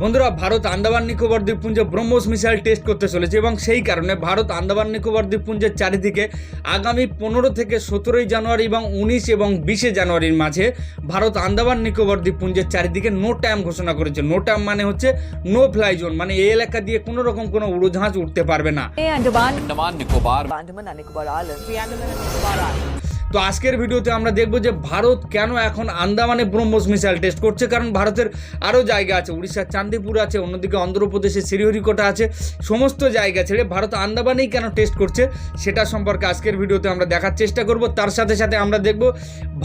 বন্ধুরা ভারত আন্দামান নিকোবর দ্বীপপুঞ্জে BrahMos missile test করতে চলেছে এবং সেই কারণে ভারত আন্দামান নিকোবর দ্বীপপুঞ্জের চারিদিকে আগামী পনেরো থেকে সতেরোই জানুয়ারি এবং উনিশ এবং বিশে জানুয়ারির মাঝে ভারত আন্দামান নিকোবর দ্বীপপুঞ্জের চারিদিকে নো টাইম ঘোষণা করেছে। নো টাইম মানে হচ্ছে নো ফ্লাই জোন মানে এই এলাকা দিয়ে কোনো রকম কোনো উড়োজাহাজ উঠতে পারবে না। Andaman Andaman Nicobar Andaman and Nicobar Islands. The Andaman and Nicobar Islands. তো আজকের ভিডিওতে আমরা দেখব যে ভারত কেন এখন আন্দামানে ব্রহ্মস মিসাইল টেস্ট করছে কারণ ভারতের আরও জায়গা আছে উড়িষ্যার চান্দিপুর আছে অন্যদিকে অন্ধ্রপ্রদেশের শ্রীহরিকোটা আছে সমস্ত জায়গা ছেড়ে ভারত আন্দামানেই কেন টেস্ট করছে সেটা সম্পর্কে আজকের ভিডিওতে আমরা দেখার চেষ্টা করব তার সাথে সাথে আমরা দেখব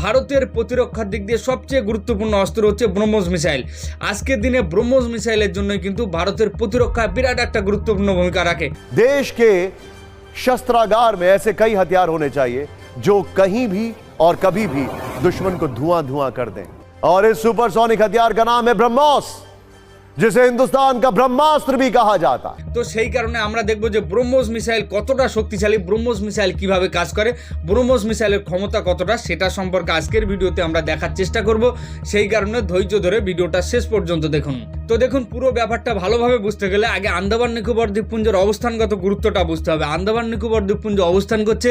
ভারতের প্রতিরক্ষার দিক দিয়ে সবচেয়ে গুরুত্বপূর্ণ অস্ত্র হচ্ছে ব্রহ্মস মিসাইল আজকের দিনে ব্রহ্মস মিসাইলের জন্যই কিন্তু ভারতের প্রতিরক্ষায় বিরাট একটা গুরুত্বপূর্ণ ভূমিকা রাখে देश के शस्त्रागार में ऐसे कई हथियार होने चाहिए जो कहीं भी और कभी भी दुश्मन को धुआँ धुआँ कर दें। और इस सुपरसोनिक हथियार का नाम है ब्रह्मोस। जिसे हिंदुस्तान का ब्रह्मास्त्र भी कहा जाता है তো সেই কারণে আমরা দেখব যে ব্রহ্মোস মিসাইল কতটা শক্তিশালী ব্রহ্মোস মিসাইল কিভাবে কাজ করে ব্রহ্মোস মিসাইলের ক্ষমতা কতটা সেটা সম্পর্কে আজকের ভিডিওতে আমরা দেখার চেষ্টা করব সেই কারণে ধৈর্য ধরে ভিডিওটা শেষ পর্যন্ত দেখুন তো দেখুন পুরো ব্যাপারটা ভালোভাবে বুঝতে গেলে আগে আন্দামান নিকোবর দ্বীপপুঞ্জের অবস্থানগত গুরুত্বটা বুঝতে হবে আন্দামান নিকোবর দ্বীপপুঞ্জ অবস্থান করছে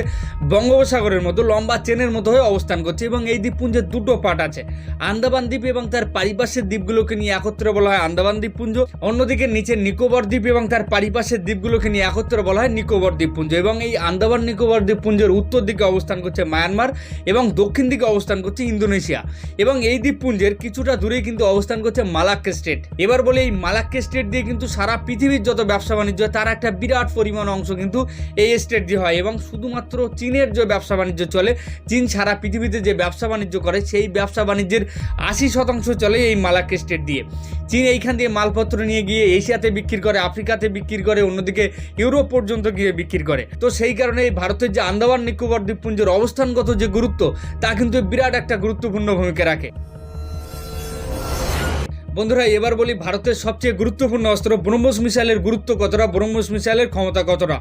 বঙ্গোপসাগরের মতো লম্বা চেনের মতো হয়ে অবস্থান করছে এবং এই দ্বীপপুঞ্জের দুটো পার্ট আছে আন্দামান দ্বীপ এবং তার পারিপার্শ্বের দ্বীপগুলোকে নিয়ে একত্রে বলা হয় আন্দামান দ্বীপপুঞ্জ অন্যদিকে নিচে নিকোবর দ্বীপ এবং তার পারিপার্শ্বের দ্বীপগুলোকে নিয়ে একত্রে বলা হয় নিকোবর দ্বীপপুঞ্জ এবং এই আন্দামান নিকোবর দ্বীপপুঞ্জের উত্তর দিকে অবস্থান করছে মায়ানমার এবং দক্ষিণ দিকে অবস্থান করছে ইন্দোনেশিয়া। এবং এই দ্বীপপুঞ্জের কিছুটা দূরেই কিন্তু অবস্থান করছে মালাক্কে স্টেট। এবার বলে এই মালাক্কে স্টেট দিয়ে কিন্তু সারা পৃথিবীর যত ব্যবসা বাণিজ্য তার একটা বিরাট পরিমাণ অংশ কিন্তু এই স্টেট দিয়ে হয় এবং শুধুমাত্র চীনের যে ব্যবসা বাণিজ্য চলে, চীন সারা পৃথিবীতে যে ব্যবসা বাণিজ্য করে, সেই ব্যবসা বাণিজ্যের আশি শতাংশ চলে এই মালাক্কে স্টেট দিয়ে। চীন এইখান দিয়ে মালপত্র নিয়ে গিয়ে এশিয়াতে বিক্রি করে, আফ্রিকাতে বিক্রি করে, অন্যদিকে ইউরোপ পর্যন্ত গিয়ে বিক্রি করে। তো সেই কারণে এই ভারতের যে আন্দামান নিকোবর দ্বীপপুঞ্জের অবস্থানগত যে গুরুত্ব, তা কিন্তু বিরাট একটা গুরুত্বপূর্ণ ভূমিকা রাখে। বন্ধুরা, এবার বলি ভারতের সবচেয়ে গুরুত্বপূর্ণ অস্ত্র ব্রহ্মস মিসাইলের গুরুত্ব কতটা, ব্রহ্মস মিসাইলের ক্ষমতা কতটা?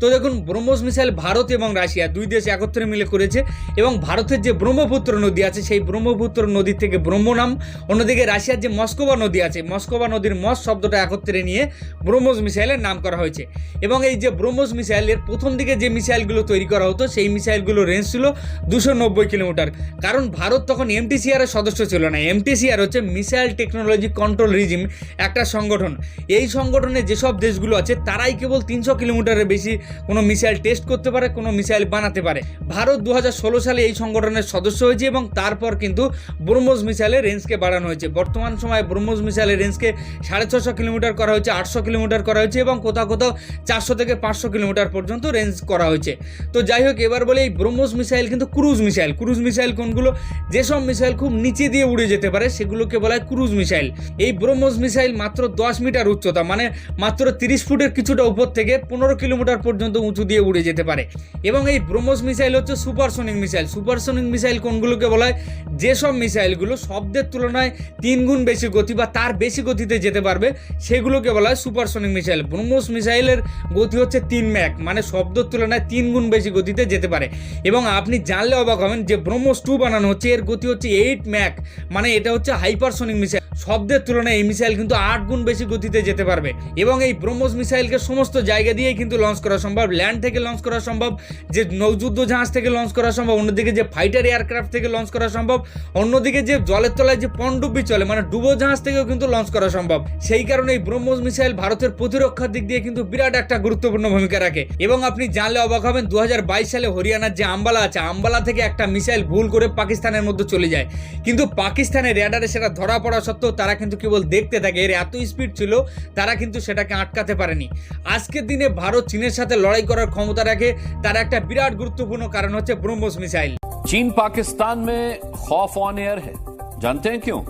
তো দেখুন, ব্রহ্মস মিসাইল ভারত এবং রাশিয়া দুই দেশ একত্রে মিলে করেছে এবং ভারতের যে ব্রহ্মপুত্র নদী আছে, সেই ব্রহ্মপুত্র নদী থেকে ব্রহ্ম নাম। অন্যদিকে রাশিয়ার যে মস্কোবা নদী আছে, মস্কোবা নদীর মস শব্দটা একত্রে নিয়ে ব্রহ্মস মিসাইলের নাম করা হয়েছে। এবং এই যে ব্রহ্মস মিসাইলের প্রথম দিকে যে মিসাইলগুলো তৈরি করা হতো, সেই মিসাইলগুলোর রেঞ্জ ছিল দুশো নব্বই কিলোমিটার। কারণ ভারত তখন এমটিসিআর সদস্য ছিল না। এমটিসিআর হচ্ছে মিসাইল টেকনোলজি কন্ট্রোল রিজিম, একটা সংগঠন। এই সংগঠনে যেসব দেশগুলো আছে, তারাই কেবল তিনশো কিলোমিটারের বেশি কোনো মিসাইল টেস্ট করতে পারে, কোনো মিসাইল বানাতে পারে। ভারত দু হাজার ষোলো সালে এই সংগঠনের সদস্য হয়েছে এবং তারপর কিন্তু ব্রহ্মোস মিসাইলের রেঞ্জকে বাড়ানো হয়েছে। বর্তমান সময়ে ব্রহ্মোস মিসাইলের রেঞ্জকে সাড়ে ছশো কিলোমিটার করা হয়েছে, আটশো কিলোমিটার করা হয়েছে এবং কোথাও কোথাও চারশো থেকে পাঁচশো কিলোমিটার পর্যন্ত রেঞ্জ করা হয়েছে। তো যাই হোক, এবার বলে এই ব্রহ্মোস মিসাইল কিন্তু ক্রুজ মিসাইল। ক্রুজ মিসাইল কোনগুলো? যেসব মিসাইল খুব নিচে দিয়ে উড়ে যেতে পারে, সেগুলোকে বলা হয় ক্রুজ মিসাইল। এই ব্রহ্মোস মিসাইল মাত্র দশ মিটার উচ্চতা মানে মাত্র তিরিশ ফুটের কিছুটা উপর থেকে পনেরো কিলোমিটার পর্যন্ত উঁচু দিয়ে উড়ে যেতে পারে। এবং এই ব্রহ্মোস মিসাইল হচ্ছে সুপারসোনিক মিসাইল। সুপারসোনিক মিসাইল কোনগুলোকে বলা হয়? যেসব মিসাইলগুলো শব্দের তুলনায় তিন গুণ বেশি গতি বা তার বেশি গতিতে যেতে পারবে, সেগুলোকে বলা হয় সুপারসোনিক মিসাইল। ব্রহ্মোস মিসাইলের গতি হচ্ছে তিন ম্যাক মানে শব্দের তুলনায় তিন গুণ বেশি গতিতে যেতে পারে। এবং আপনি জানলে অবাক হবেন যে ব্রহ্মোস টু বানানো হচ্ছে, এর গতি হচ্ছে এইট ম্যাক মানে এটা হচ্ছে হাইপারসোনিক মিসাইল। শব্দের তুলনায় এই মিসাইল কিন্তু আট গুণ বেশি গতিতে যেতে পারবে। এবং এই ব্রহ্মোস মিসাইলকে সমস্ত জায়গা দিয়েই কিন্তু লঞ্চ করা সম্ভব ল্যান্ড থেকে লঞ্চ করা সম্ভব, যে নৌযুদ্ধ জাহাজ থেকে লঞ্চ করা সম্ভব, অন্যদিকে যে ফাইটার এয়ারক্রাফট থেকে লঞ্চ করা সম্ভব, অন্যদিকে যে জলের তলায় যে পনডুব্বি চলে মানে ডুবো জাহাজ থেকেও কিন্তু লঞ্চ করা সম্ভব। সেই কারণে এই ব্রহ্মোস মিসাইল ভারতের প্রতিরক্ষার দিক দিয়ে কিন্তু বিরাট একটা গুরুত্বপূর্ণ ভূমিকা রাখে। এবং আপনি জানলে অবাক হবেন দু হাজার বাইশ সালে হরিয়ানার যে আম্বালা আছে, আম্বালা থেকে একটা মিসাইল ভুল করে পাকিস্তানের মধ্যে চলে যায়। কিন্তু পাকিস্তানের র্যাডারে সেটা ধরা পড়া সত্ত্বেও তারা কিন্তু কেবল দেখতে থাকে, এর এত স্পিড ছিল, তারা কিন্তু সেটাকে আটকাতে পারেনি। আজকের দিনে ভারত চীনের সাথে লড়াই করার ক্ষমতা রাখে তার একটা বিরাট গুরুত্বপূর্ণ কারণ হচ্ছে ব্রহ্মোস মিসাইল चीन पाकिस्तान में खौफ ऑन एयर है जानते हैं क्यों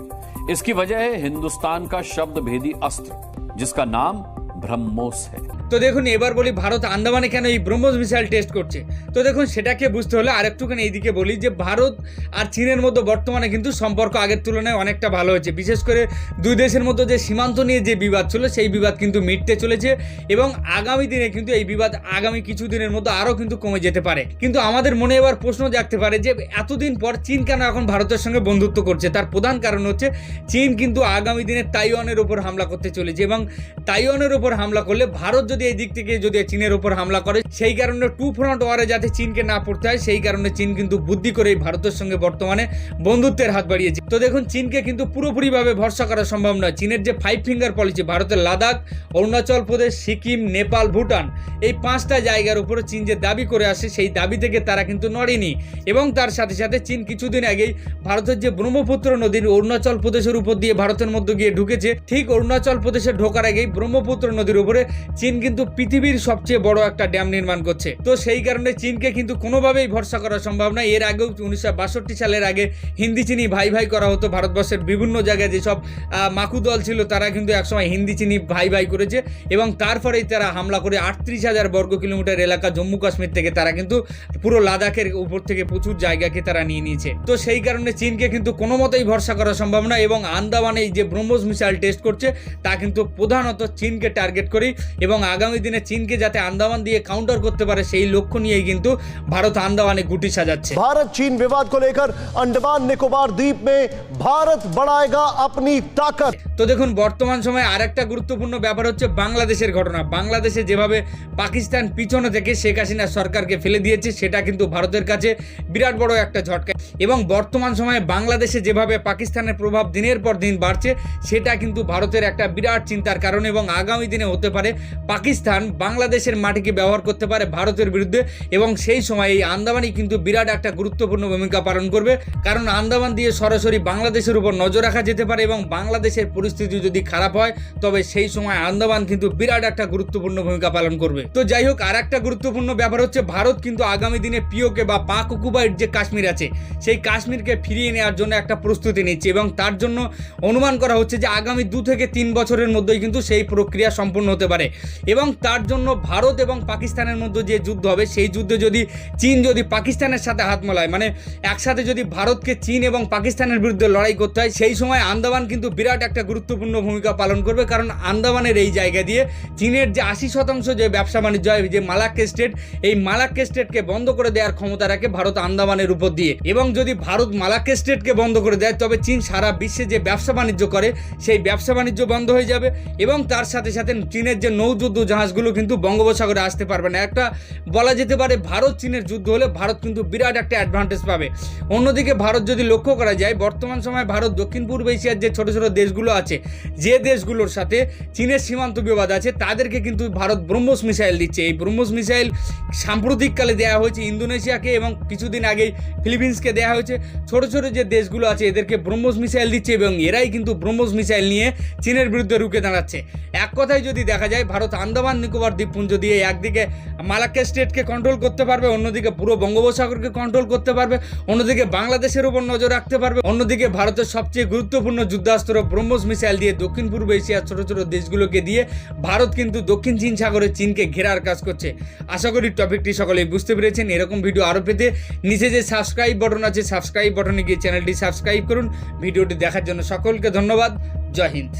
इसकी वजह है हिंदुस्तान का शब्द भेदी अस्त्र जिसका नाम ब्रह्मोस है তো দেখুন, এবার বলি ভারত আন্দামানে কেন এই ব্রহ্মস মিসাইল টেস্ট করছে? তো দেখুন, সেটাকে বুঝতে হলে আরেকটুখানি এইদিকে বলি যে, ভারত আর চীনের মধ্যে বর্তমানে কিন্তু সম্পর্ক আগের তুলনায় অনেকটা ভালো হয়েছে। বিশেষ করে দুই দেশের মধ্যে যে সীমান্ত নিয়ে যে বিবাদ ছিল, সেই বিবাদ কিন্তু মিটতে চলেছে এবং আগামী দিনে কিন্তু এই বিবাদ আগামী কিছু দিনের মধ্যে আরও কিন্তু কমে যেতে পারে। কিন্তু আমাদের মনে এবার প্রশ্ন জাগতে পারে যে, এতদিন পর চীন কেন এখন ভারতের সঙ্গে বন্ধুত্ব করছে? তার প্রধান কারণ হচ্ছে, চীন কিন্তু আগামী দিনে তাইওয়ানের উপর হামলা করতে চলেছে এবং তাইওয়ানের উপর হামলা করলে ভারত যদি এই দিক থেকে যদি চীনের উপর হামলা করে, সেই কারণে টু ফ্রন্ট ওয়ারে যাতে চীনকে না পড়তে হয়, সেই কারণে চীন কিন্তু বুদ্ধি করে ভারতের সঙ্গে বর্তমানে বন্ধুত্বের হাত বাড়িয়েছে। তো দেখুন, চীনকে কিন্তু পুরোপুরিভাবে ভরসা করা সম্ভব নয়। চীনের যে ফাইভ ফিঙ্গার পলিসি ভারতের লাদাখ, অরুণাচল প্রদেশ, সিকিম, নেপাল, ভুটান, এই পাঁচটা জায়গার উপরে চীন যে দাবি করে আসে, সেই দাবি থেকে তারা কিন্তু নড়েনি। এবং তার সাথে সাথে চীন কিছুদিন আগেই ভারতের যে ব্রহ্মপুত্র নদীর অরুণাচল প্রদেশের উপর দিয়ে ভারতের মধ্যে গিয়ে ঢুকেছে, ঠিক অরুণাচল প্রদেশে ঢোকার আগেই ব্রহ্মপুত্র নদীর উপরে চীন কিন্তু পৃথিবীর সবচেয়ে বড় একটা ড্যাম নির্মাণ করছে। তো সেই কারণে চীনকে কিন্তু কোনোভাবেই ভরসা করা সম্ভব না এর আগেও উনিশশো বাষট্টি সালের আগে হিন্দি চিনি ভাই ভাই করা হতো। ভারতবর্ষের বিভিন্ন জায়গায় যেসব মাকু দল ছিল, তারা কিন্তু একসময় হিন্দি চিনি ভাই ভাই করেছে এবং তারপরেই তারা হামলা করে আটত্রিশ হাজার বর্গ কিলোমিটার এলাকা জম্মু কাশ্মীর থেকে তারা কিন্তু পুরো লাদাখের উপর থেকে প্রচুর জায়গাকে তারা নিয়ে নিয়েছে। তো সেই কারণে চীনকে কিন্তু কোনো মতেই ভরসা করা সম্ভব না এবং আন্দামানে যে ব্রহ্মস মিসাইল টেস্ট করছে, তা কিন্তু প্রধানত চীনকে টার্গেট করেই এবং আগামী দিনে চীনকে যাতে আন্দামান দিয়ে কাউন্টার করতে পারে সেই লক্ষ্য নিয়েই কিন্তু ভারত আন্দামানে গুটি সাজাচ্ছে भारत चीन विवाद को लेकर अंडमान निकोबार द्वीप में भारत बढ़ाएगा अपनी ताकत তো দেখুন বর্তমান সময়ে আরেকটা গুরুত্বপূর্ণ ব্যাপার হচ্ছে বাংলাদেশের ঘটনা বাংলাদেশে যেভাবে পাকিস্তান পিছনে থেকে শেখ হাসিনা সরকারকে ফেলে দিয়েছে সেটা কিন্তু ভারতের কাছে বিরাট বড় একটা ঝটকা এবং বর্তমান সময়ে বাংলাদেশে যেভাবে পাকিস্তানের প্রভাব দিনের পর দিন বাড়ছে সেটা কিন্তু ভারতের একটা বিরাট চিন্তার কারণ এবং আগামী দিনে হতে পারে পাকিস্তান বাংলাদেশের মাটিকে ব্যবহার করতে পারে ভারতের বিরুদ্ধে এবং সেই সময় এই আন্দামানই কিন্তু বিরাট একটা গুরুত্বপূর্ণ ভূমিকা পালন করবে। কারণ আন্দামান দিয়ে সরাসরি বাংলাদেশের উপর নজর রাখা যেতে পারে এবং বাংলাদেশের পরিস্থিতি যদি খারাপ হয়, তবে সেই সময় আন্দামান কিন্তু বিরাট একটা গুরুত্বপূর্ণ ভূমিকা পালন করবে। তো যাই হোক, আর একটা গুরুত্বপূর্ণ ব্যাপার হচ্ছে, ভারত কিন্তু আগামী দিনে পিওকে বা পাক অকুপাইড যে কাশ্মীর আছে, সেই কাশ্মীরকে ফিরিয়ে নেওয়ার জন্য একটা প্রস্তুতি নিচ্ছে এবং তার জন্য অনুমান করা হচ্ছে যে আগামী দু থেকে তিন বছরের মধ্যেই কিন্তু সেই প্রক্রিয়া সম্পূর্ণ হতে পারে। এবং তার জন্য ভারত এবং পাকিস্তানের মধ্যে যে যুদ্ধ হবে, সেই যুদ্ধে যদি চীন যদি পাকিস্তানের সাথে হাত মেলায় মানে একসাথে যদি ভারতকে চীন এবং পাকিস্তানের বিরুদ্ধে লড়াই করতে হয়, সেই সময় আন্দামান কিন্তু বিরাট একটা গুরুত্বপূর্ণ ভূমিকা পালন করবে। কারণ আন্দামানের এই জায়গা দিয়ে চীনের যে আশি শতাংশ যে ব্যবসা বাণিজ্য হয়, যে মালাক্কে স্টেট, এই মালাক্কে স্টেটকে বন্ধ করে দেওয়ার ক্ষমতা রাখে ভারত আন্দামানের উপর দিয়ে। এবং যদি ভারত মালাক্কে স্টেটকে বন্ধ করে দেয়, তবে চীন সারা বিশ্বে যে ব্যবসা বাণিজ্য করে, সেই ব্যবসা বাণিজ্য বন্ধ হয়ে যাবে এবং তার সাথে সাথে চীনের যে নৌযুদ্ধ জাহাজগুলো কিন্তু বঙ্গোপসাগরে আসতে পারবে না। একটা বলা যেতে পারে ভারত চীনের যুদ্ধ হলে ভারত কিন্তু বিরাট একটা অ্যাডভান্টেজ পাবে। অন্যদিকে ভারত যদি লক্ষ্য করা যায়, বর্তমান সময়ে ভারত দক্ষিণ পূর্ব এশিয়ার যে ছোট ছোট দেশগুলো আছে, যে দেশগুলোর সাথে চীনের সীমান্ত বিবাদ আছে, তাদেরকে কিন্তু ভারত ব্রহ্মস মিসাইল দিচ্ছে। এই ব্রহ্মস মিসাইল সাম্প্রতিককালে দেওয়া হয়েছে ইন্দোনেশিয়াকে এবং কিছুদিন আগেই ফিলিপিন্সকে দেওয়া হয়েছে। ছোট ছোট যে দেশগুলো আছে, এদেরকে ব্রহ্মস মিসাইল দিচ্ছে এবং এরাই কিন্তু ব্রহ্মস মিসাইল নিয়ে চীনের বিরুদ্ধে রুখে দাঁড়াচ্ছে। এক কথায় যদি দেখা যায়, ভারত আন্দামান, নিকোবর, দ্বীপপুঞ্জ দিয়ে একদিকে মালাক্কা স্টেটকে কন্ট্রোল করতে পারবে, অন্যদিকে পুরো বঙ্গোপসাগরকে কন্ট্রোল করতে পারবে, অন্যদিকে বাংলাদেশের উপর নজর রাখতে পারবে, অন্যদিকে ভারতের সবচেয়ে গুরুত্বপূর্ণ যুদ্ধাস্ত্র ব্রহ্মস মিসাইল দিয়ে দক্ষিণ পূর্ব এশিয়ার ছোট ছোট দেশগুলোকে দিয়ে ভারত কিন্তু দক্ষিণ চীন সাগরে চীনকে ঘেরার কাজ করছে। আশা করি টপিকটি সকলেই বুঝতে পেরেছেন। এরকম ভিডিও আরও পেতে নিচে যে সাবস্ক্রাইব বাটন আছে সাবস্ক্রাইব বাটনে গিয়ে চ্যানেলটি সাবস্ক্রাইব করুন। ভিডিওটি দেখার জন্য সকলকে ধন্যবাদ। জয় হিন্দ।